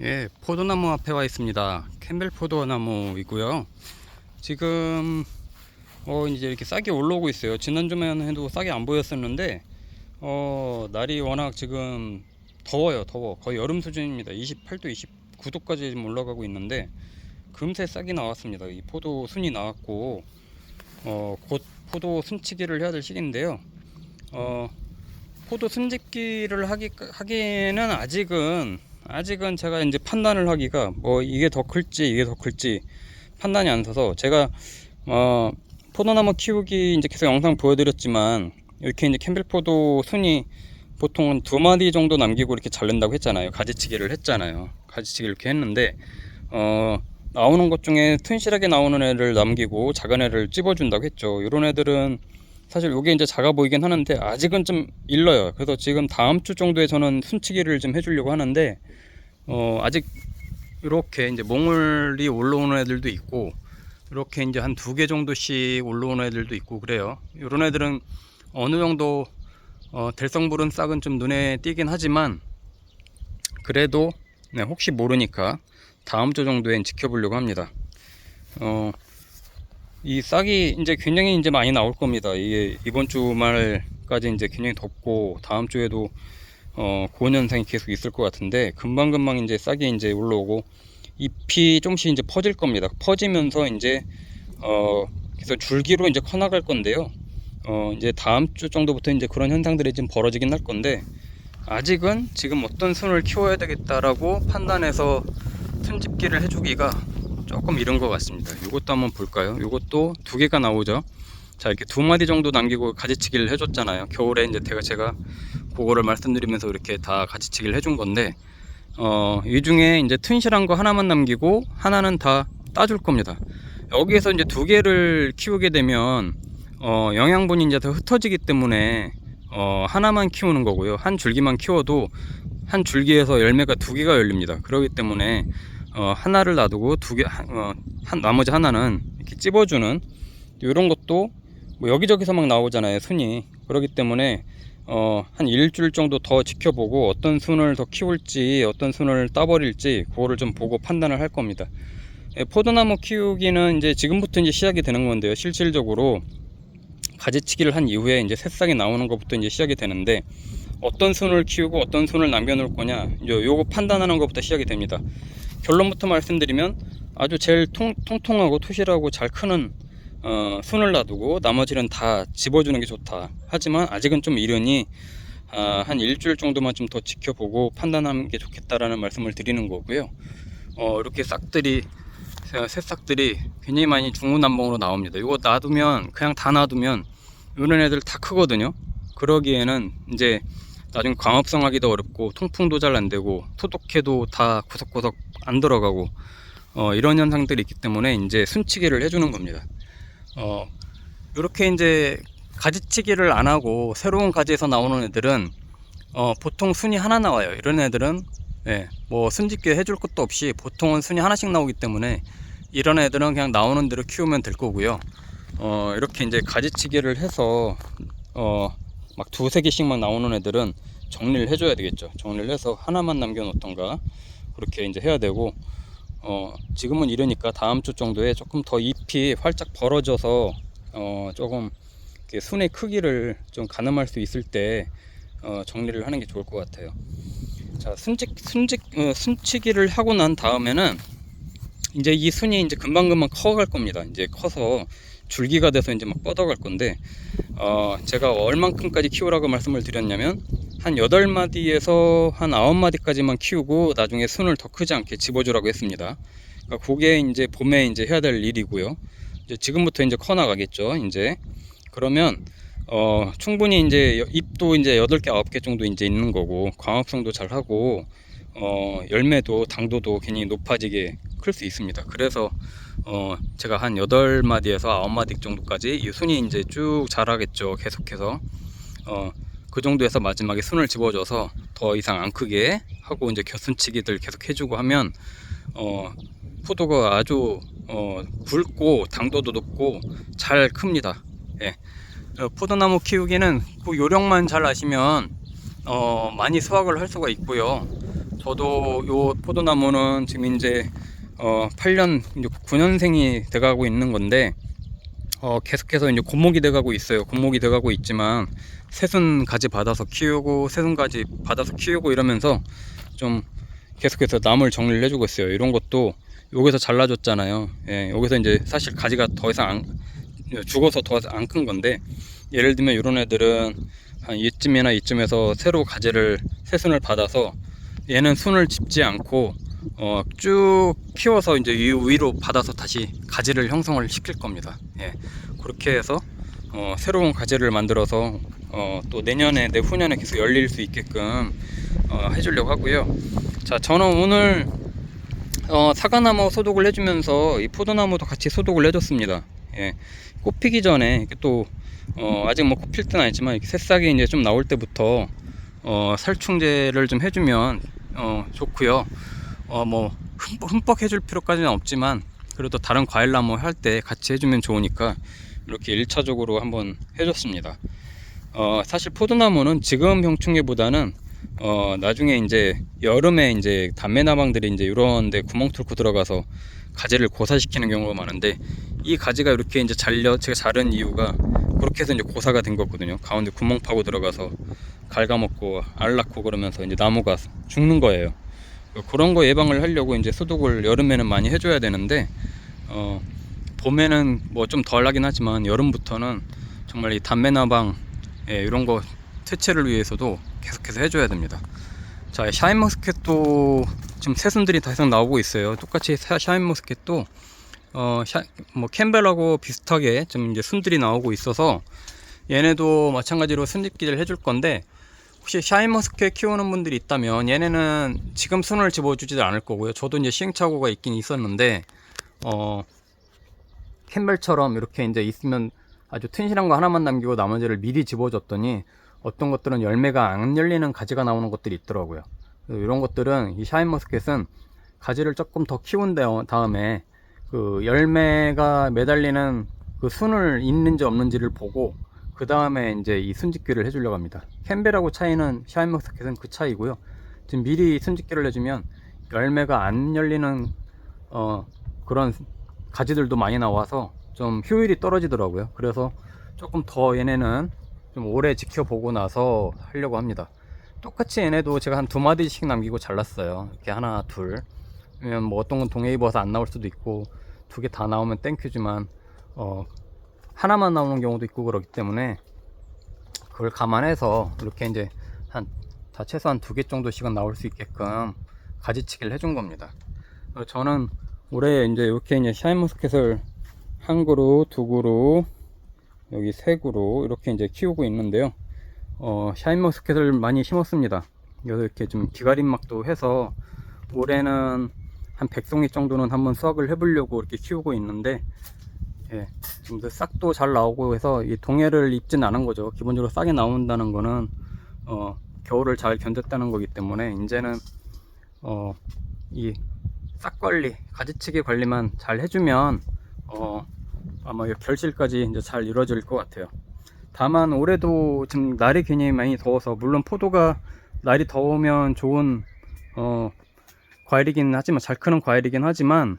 예, 포도나무 앞에 와 있습니다. 캠벨 포도나무이고요. 지금 어 이제 이렇게 싹이 올라오고 있어요. 지난주만 해도 싹이 안 보였었는데 어 날이 워낙 지금 더워요. 더워. 거의 여름 수준입니다. 28도, 29도까지 지금 올라가고 있는데 금세 싹이 나왔습니다. 이 포도 순이 나왔고 어 곧 포도 순치기를 해야 될 시기인데요. 어 포도 순짓기를 하기 하기에는 아직은 아직은 제가 이제 판단을 하기가 뭐 이게 더 클지 이게 더 클지 판단이 안 서서 제가 어 포도나무 키우기 이제 계속 영상 보여드렸지만 이렇게 이제 캠벨포도 순이 보통 두 마디 정도 남기고 이렇게 자른다고 했잖아요. 가지치기를 했잖아요. 가지치기 이렇게 했는데 어 나오는 것 중에 튼실하게 나오는 애를 남기고 작은 애를 찝어준다고 했죠. 이런 애들은 사실 이게 이제 작아 보이긴 하는데 아직은 좀 일러요. 그래서 지금 다음 주 정도에 저는 순치기를 좀 해주려고 하는데 어 아직 이렇게 이제 몽울이 올라오는 애들도 있고 이렇게 이제 한 두 개 정도씩 올라오는 애들도 있고 그래요. 이런 애들은 어느 정도 어 될성부른 싹은 좀 눈에 띄긴 하지만 그래도 네, 혹시 모르니까 다음 주 정도엔 지켜보려고 합니다. 어, 이 싹이 이제 굉장히 이제 많이 나올 겁니다. 이게 이번 주말까지 이제 굉장히 덥고 다음 주에도 어, 현상이 계속 있을 것 같은데 금방 금방 이제 싹이 이제 올라오고 잎이 조금씩 이제 퍼질 겁니다. 퍼지면서 이제 어, 그래서 줄기로 이제 커나갈 건데요. 어, 이제 다음 주 정도부터 이제 그런 현상들이 좀 벌어지긴 할 건데 아직은 지금 어떤 순을 키워야 되겠다라고 판단해서 튼집기를 해주기가 조금 이른 것 같습니다. 이것도 한번 볼까요? 이것도 두 개가 나오죠. 자 이렇게 두 마디 정도 남기고 가지치기를 해줬잖아요. 겨울에 이제 제가 제가 그거를 말씀드리면서 이렇게 다 가지치기를 해준 건데 어, 이 중에 이제 튼실한 거 하나만 남기고 하나는 다 따줄 겁니다. 여기에서 이제 두 개를 키우게 되면 어, 영양분이 이제 더 흩어지기 때문에 어, 하나만 키우는 거고요. 한 줄기만 키워도 한 줄기에서 열매가 두 개가 열립니다. 그렇기 때문에 어, 하나를 놔두고 두 개, 어, 한, 나머지 하나는 이렇게 찝어주는 이런 것도 뭐 여기저기서 막 나오잖아요, 순이. 그렇기 때문에 어, 한 일주일 정도 더 지켜보고 어떤 순을 더 키울지, 어떤 순을 따버릴지, 그거를 좀 보고 판단을 할 겁니다. 예, 포도나무 키우기는 이제 지금부터 이제 시작이 되는 건데요, 실질적으로. 가지치기를 한 이후에 이제 새싹이 나오는 것부터 이제 시작이 되는데, 어떤 순을 키우고 어떤 순을 남겨놓을 거냐, 요, 요거 판단하는 것부터 시작이 됩니다. 결론부터 말씀드리면 아주 제일 통, 통통하고 토실하고 잘 크는 어, 순을 놔두고 나머지는 다 집어주는 게 좋다. 하지만 아직은 좀 이르니 아, 한 일주일 정도만 좀 더 지켜보고 판단하는 게 좋겠다라는 말씀을 드리는 거고요. 어, 이렇게 싹들이 새싹들이 굉장히 많이 중구난방으로 나옵니다. 이거 놔두면 그냥 다 놔두면 이런 애들 다 크거든요. 그러기에는 이제 나중에 광합성하기도 어렵고 통풍도 잘 안 되고 토독해도 다 구석구석 안 들어가고 어, 이런 현상들이 있기 때문에 이제 순치기를 해주는 겁니다. 어, 이렇게 이제 가지치기를 안 하고 새로운 가지에서 나오는 애들은 어, 보통 순이 하나 나와요. 이런 애들은 예, 뭐 순짓기 해줄 것도 없이 보통은 순이 하나씩 나오기 때문에 이런 애들은 그냥 나오는 대로 키우면 될 거고요. 어, 이렇게 이제 가지치기를 해서 어, 막 두세 개씩만 나오는 애들은 정리를 해줘야 되겠죠. 정리를 해서 하나만 남겨놓던가 그렇게 이제 해야 되고 어, 지금은 이러니까 다음 주 정도에 조금 더 잎이 활짝 벌어져서 어, 조금 순의 크기를 좀 가늠할 수 있을 때 어, 정리를 하는 게 좋을 것 같아요. 자, 순직, 순직, 어, 순치기를 하고 난 다음에는 이제 이 순이 이제 금방금방 커갈 겁니다. 이제 커서 줄기가 돼서 이제 막 뻗어갈 건데, 어, 제가 얼만큼까지 키우라고 말씀을 드렸냐면, 한 8마디에서 한 9마디까지만 키우고, 나중에 순을 더 크지 않게 집어주라고 했습니다. 그러니까 그게 이제 봄에 이제 해야 될 일이고요. 이제 지금부터 이제 커 나가겠죠, 이제. 그러면, 어, 충분히 이제 잎도 이제 8개, 9개 정도 이제 있는 거고, 광합성도 잘 하고, 어, 열매도 당도도 괜히 높아지게 클 수 있습니다. 그래서 어, 제가 한 8마디에서 9마디 정도까지 이 순이 이제 쭉 자라겠죠. 계속해서. 어, 그 정도에서 마지막에 순을 집어줘서 더 이상 안 크게 하고 이제 겨순치기들 계속 해주고 하면 어, 포도가 아주 어, 굵고 당도도 높고 잘 큽니다. 예. 어, 포도나무 키우기는 그 요령만 잘 아시면 어, 많이 수확을 할 수가 있고요. 저도 요 포도나무는 지금 이제 어 8년 이제 9년생이 돼가고 있는 건데 어 계속해서 이제 곤목이 돼가고 있어요. 곤목이 돼가고 있지만 새순 가지 받아서 키우고 새순 가지 받아서 키우고 이러면서 좀 계속해서 나물 정리를 해주고 있어요. 이런 것도 여기서 잘라줬잖아요. 예, 여기서 이제 사실 가지가 더 이상 안, 죽어서 더안큰 건데 예를 들면 이런 애들은 한 이쯤이나 이쯤에서 새로 가지를 새순을 받아서 얘는 순을 집지 않고 어, 쭉 키워서 이제 위, 위로 받아서 다시 가지를 형성을 시킬 겁니다. 예, 그렇게 해서 어, 새로운 가지를 만들어서 어, 또 내년에 내후년에 계속 열릴 수 있게끔 어, 해주려고 하고요. 자, 저는 오늘 어, 사과나무 소독을 해주면서 이 포도나무도 같이 소독을 해줬습니다. 예, 꽃 피기 전에 또 어, 아직 뭐 꽃필 때는 아니지만 새싹이 이제 좀 나올 때부터 어, 살충제를 좀 해주면 어, 좋고요. 어, 뭐 흠뻑, 해줄 필요까지는 없지만 그래도 다른 과일 나무 할 때 같이 해주면 좋으니까 이렇게 1차적으로 한번 해줬습니다. 어, 사실 포도나무는 지금 병충해보다는 어, 나중에 이제 여름에 이제 담배나방들이 이제 이런데 구멍 뚫고 들어가서 가지를 고사시키는 경우가 많은데 이 가지가 이렇게 이제 잘려 제가 자른 이유가 그렇게 해서 이제 고사가 된 거거든요. 가운데 구멍 파고 들어가서 갉아먹고 알 낳고 그러면서 이제 나무가 죽는 거예요. 그런 거 예방을 하려고 이제 소독을 여름에는 많이 해줘야 되는데 어, 봄에는 뭐 좀 덜 하긴 하지만 여름부터는 정말 이 담배나방 예, 이런 거 퇴치를 위해서도 계속해서 해줘야 됩니다. 자, 샤인머스켓도 지금 새순들이 다시 나오고 있어요. 똑같이 샤- 샤인머스켓도 어, 샤, 뭐 캠벨하고 비슷하게 좀 이제 순들이 나오고 있어서 얘네도 마찬가지로 순집기를 해줄 건데 혹시 샤인머스켓 키우는 분들이 있다면 얘네는 지금 순을 집어주지도 않을 거고요. 저도 이제 시행착오가 있긴 있었는데 어, 캠벨처럼 이렇게 이제 있으면 아주 튼실한 거 하나만 남기고 나머지를 미리 집어줬더니 어떤 것들은 열매가 안 열리는 가지가 나오는 것들이 있더라고요. 이런 것들은 이 샤인머스켓은 가지를 조금 더 키운 다- 다음에 그 열매가 매달리는 그 순을 있는지 없는지를 보고 그 다음에 이제 이 순짓기를 해주려고 합니다. 캠벨하고 차이는 샤인머스켓은 그 차이고요. 지금 미리 순짓기를 해주면 열매가 안 열리는 어 그런 가지들도 많이 나와서 좀 효율이 떨어지더라고요. 그래서 조금 더 얘네는 좀 오래 지켜보고 나서 하려고 합니다. 똑같이 얘네도 제가 한 두 마디씩 남기고 잘랐어요. 이렇게 하나, 둘. 왜냐면 뭐 어떤 건 동해 입어서 안 나올 수도 있고 두 개 다 나오면 땡큐지만 어 하나만 나오는 경우도 있고 그렇기 때문에 그걸 감안해서 이렇게 이제 한 다 최소한 두 개 정도씩은 나올 수 있게끔 가지치기를 해준 겁니다. 어, 저는 올해 이제 이렇게 이제 샤인머스켓을 한 그루, 두 그루, 여기 세 그루 이렇게 이제 키우고 있는데요. 어, 샤인머스켓을 많이 심었습니다. 그래서 이렇게 좀 기가림막도 해서 올해는 한 100송이 정도는 한번 수확을 해보려고 이렇게 키우고 있는데 예, 지금 그 싹도 잘 나오고 해서 이 동해를 입진 않은 거죠. 기본적으로 싹이 나온다는 거는 어, 겨울을 잘 견뎠다는 거기 때문에 이제는 어, 이 싹 관리, 가지치기 관리만 잘 해주면 어, 아마 이 결실까지 이제 잘 이루어질 것 같아요. 다만 올해도 지금 날이 굉장히 많이 더워서 물론 포도가 날이 더우면 좋은 어, 과일이긴 하지만 잘 크는 과일이긴 하지만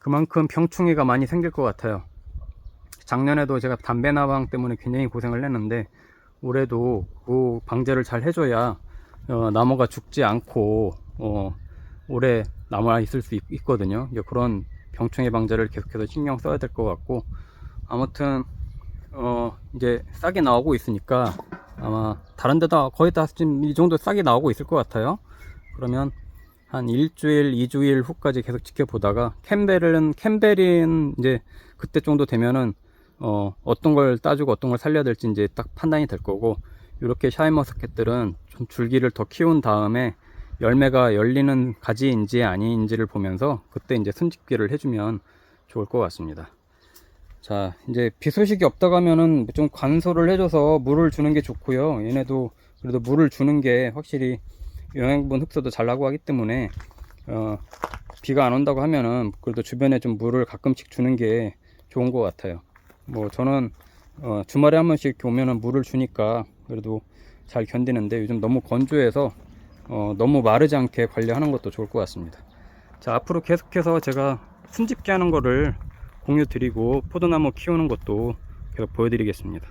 그만큼 병충해가 많이 생길 것 같아요. 작년에도 제가 담배 나방 때문에 굉장히 고생을 했는데 올해도 그 방제를 잘 해줘야 어, 나무가 죽지 않고 어, 오래 남아 있을 수 있, 거든요 그런 병충해 방제를 계속해서 신경 써야 될 것 같고 아무튼 어 이제 싹이 나오고 있으니까 아마 다른 데다 거의 다 지금 이 정도 싹이 나오고 있을 것 같아요. 그러면 한 일주일, 이주일 후까지 계속 지켜보다가 캠벨은 캠벨은 이제 그때 정도 되면은 어 어떤 걸 따주고 어떤 걸 살려야 될지 이제 딱 판단이 될 거고 이렇게 샤인머스켓들은 좀 줄기를 더 키운 다음에 열매가 열리는 가지인지 아닌지를 보면서 그때 이제 순집기를 해주면 좋을 것 같습니다. 자, 이제 비 소식이 없다고 하면은 좀 관소를 해줘서 물을 주는 게 좋고요. 얘네도 그래도 물을 주는 게 확실히 영양분 흡수도 잘 나고 하기 때문에 어, 비가 안 온다고 하면은 그래도 주변에 좀 물을 가끔씩 주는 게 좋은 것 같아요. 뭐 저는 어, 주말에 한 번씩 오면은 물을 주니까 그래도 잘 견디는데 요즘 너무 건조해서 어, 너무 마르지 않게 관리하는 것도 좋을 것 같습니다. 자, 앞으로 계속해서 제가 순집게 하는 거를 공유 드리고 포도나무 키우는 것도 계속 보여드리겠습니다.